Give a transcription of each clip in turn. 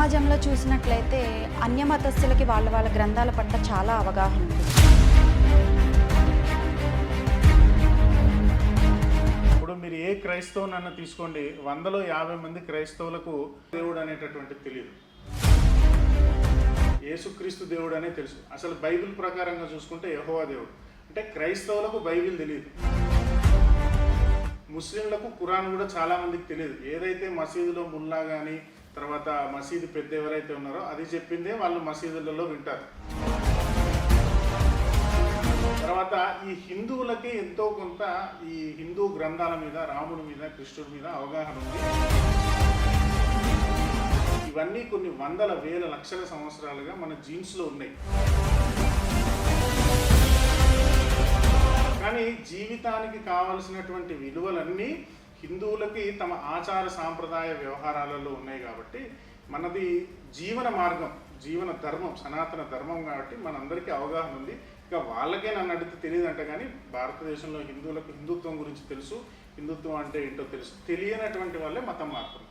సమాజంలో చూసినట్లయితే అన్యమతస్థులకి వాళ్ళ వాళ్ళ గ్రంథాల పట్ల చాలా అవగాహన ఉంది. ఇప్పుడు మీరు ఏ క్రైస్తవునన్నా తీసుకోండి వందలో యాభై మంది క్రైస్తవులకు దేవుడు అనేటటువంటి తెలియదు. యేసుక్రీస్తు దేవుడు అనే తెలుసు. అసలు బైబిల్ ప్రకారంగా చూసుకుంటే యహోవా దేవుడు. అంటే క్రైస్తవులకు బైబిల్ తెలియదు. ముస్లింలకు కురాన్ కూడా చాలా మందికి తెలియదు. ఏదైతే మసీదులో ముల్లా కానీ తర్వాత మసీదు పెద్ద ఎవరైతే ఉన్నారో అది చెప్పిందే వాళ్ళు మసీదులలో వింటారు. తర్వాత ఈ హిందువులకి ఎంతో కొంత ఈ హిందూ గ్రంథాల మీద రాముడి మీద కృష్ణుడి మీద అవగాహన ఉంది. ఇవన్నీ కొన్ని వందల వేల లక్షల సంవత్సరాలుగా మన జీన్స్లో ఉన్నాయి. కానీ జీవితానికి కావలసినటువంటి విలువలన్నీ హిందువులకి తమ ఆచార సాంప్రదాయ వ్యవహారాలలో ఉన్నాయి కాబట్టి మనది జీవన మార్గం జీవన ధర్మం సనాతన ధర్మం కాబట్టి మనందరికీ అవగాహన ఉంది. ఇక వాళ్ళకే నన్ను అడిగితే తెలియదంట కానీ భారతదేశంలో హిందువులకు హిందుత్వం గురించి తెలుసు. హిందుత్వం అంటే ఏంటో తెలుసు. తెలియనటువంటి వాళ్ళే మతం మాత్రం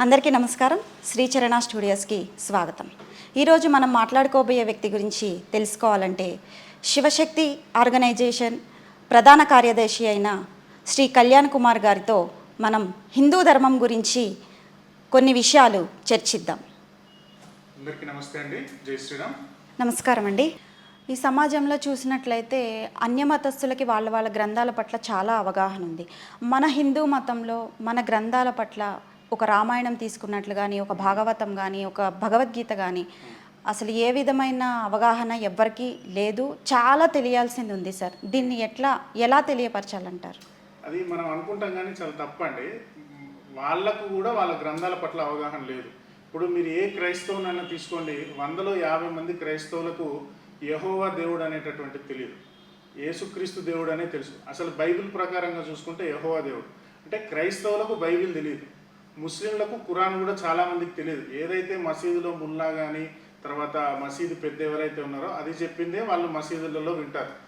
అందరికీ నమస్కారం. శ్రీచరణ స్టూడియోస్కి స్వాగతం. ఈరోజు మనం మాట్లాడుకోబోయే వ్యక్తి గురించి తెలుసుకోవాలంటే శివశక్తి ఆర్గనైజేషన్ ప్రధాన కార్యదర్శి అయిన శ్రీ కళ్యాణ్ కుమార్ గారితో మనం హిందూ ధర్మం గురించి కొన్ని విషయాలు చర్చిద్దాం. అందరికీ నమస్తే అండి. జై శ్రీరామ్. నమస్కారం అండి. ఈ సమాజంలో చూసినట్లయితే అన్యమతస్థులకి వాళ్ళ వాళ్ళ గ్రంథాల పట్ల చాలా అవగాహన ఉంది. మన హిందూ మతంలో మన గ్రంథాల పట్ల ఒక రామాయణం తీసుకున్నట్లు కానీ ఒక భాగవతం కానీ ఒక భగవద్గీత కానీ అసలు ఏ విధమైన అవగాహన ఎవ్వరికీ లేదు. చాలా తెలియాల్సింది ఉంది సార్. దీన్ని ఎట్లా ఎలా తెలియపరచాలంటారు? అది మనం అనుకుంటాం కానీ చాలా తప్పండి. వాళ్ళకు కూడా వాళ్ళ గ్రంథాల పట్ల అవగాహన లేదు. ఇప్పుడు మీరు ఏ క్రైస్తవునైనా తీసుకోండి వందలో యాభై మంది క్రైస్తవులకు యహోవా దేవుడు అనేటటువంటి తెలియదు. యేసుక్రీస్తు దేవుడు అనే తెలుసు. అసలు బైబిల్ ప్రకారంగా చూసుకుంటే యహోవా దేవుడు. అంటే క్రైస్తవులకు బైబిల్ తెలియదు ముస్లింలకు ఖురాన్ కూడా చాలా మందికి తెలియదు. ఏదైతే మసీదులో ముల్లా కానీ తర్వాత మసీదు పెద్ద ఎవరైతే ఉన్నారో అది చెప్పిందే వాళ్ళు మసీదులలో వింటారు.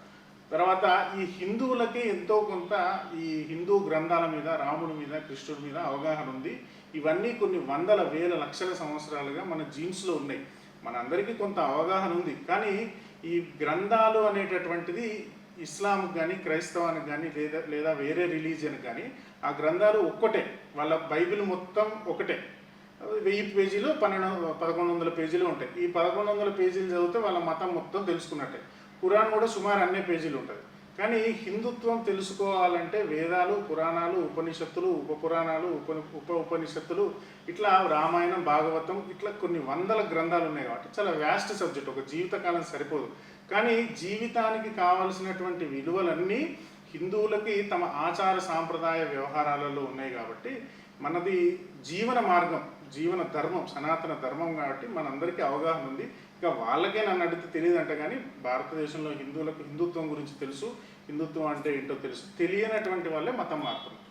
తర్వాత ఈ హిందువులకి ఎంతో కొంత ఈ హిందూ గ్రంథాల మీద రాముడి మీద కృష్ణుడి మీద అవగాహన ఉంది. ఇవన్నీ కొన్ని వందల వేల లక్షల సంవత్సరాలుగా మన జీన్స్లో ఉన్నాయి. మనందరికీ కొంత అవగాహన ఉంది. కానీ ఈ గ్రంథాలు అనేటటువంటిది ఇస్లాంకి కానీ క్రైస్తవానికి కానీ లేదా లేదా వేరే రిలీజియన్ కానీ ఆ గ్రంథాలు ఒక్కటే. వాళ్ళ బైబిల్ మొత్తం ఒకటే. వెయ్యి పేజీలు పన్నెండు పదకొండు వందల పేజీలు ఉంటాయి. ఈ పదకొండు వందల పేజీలు చదివితే వాళ్ళ మతం మొత్తం తెలుసుకున్నట్టే. ఖురాన్ కూడా సుమారు అన్నే పేజీలు ఉంటుంది. కానీ హిందుత్వం తెలుసుకోవాలంటే వేదాలు పురాణాలు ఉపనిషత్తులు ఉప పురాణాలు ఉప ఉప ఉపనిషత్తులు ఇట్లా రామాయణం భాగవతం ఇట్లా కొన్ని వందల గ్రంథాలు ఉన్నాయి కాబట్టి చాలా వ్యాస్ట్ సబ్జెక్ట్ ఒక జీవితకాలం సరిపోదు. కానీ జీవితానికి కావలసినటువంటి విలువలన్నీ హిందువులకి తమ ఆచార సాంప్రదాయ వ్యవహారాలలో ఉన్నాయి కాబట్టి మనది జీవన మార్గం. జీవన ధర్మం సనాతన ధర్మం కాబట్టి మనందరికీ అవగాహన ఉంది. ఇంకా వాళ్ళకే నన్ను అడిగితే తెలియదంట కానీ భారతదేశంలో హిందువులకు హిందుత్వం గురించి తెలుసు. హిందుత్వం అంటే ఏంటో తెలుసు. తెలియనటువంటి వాళ్ళే మతం మాత్రం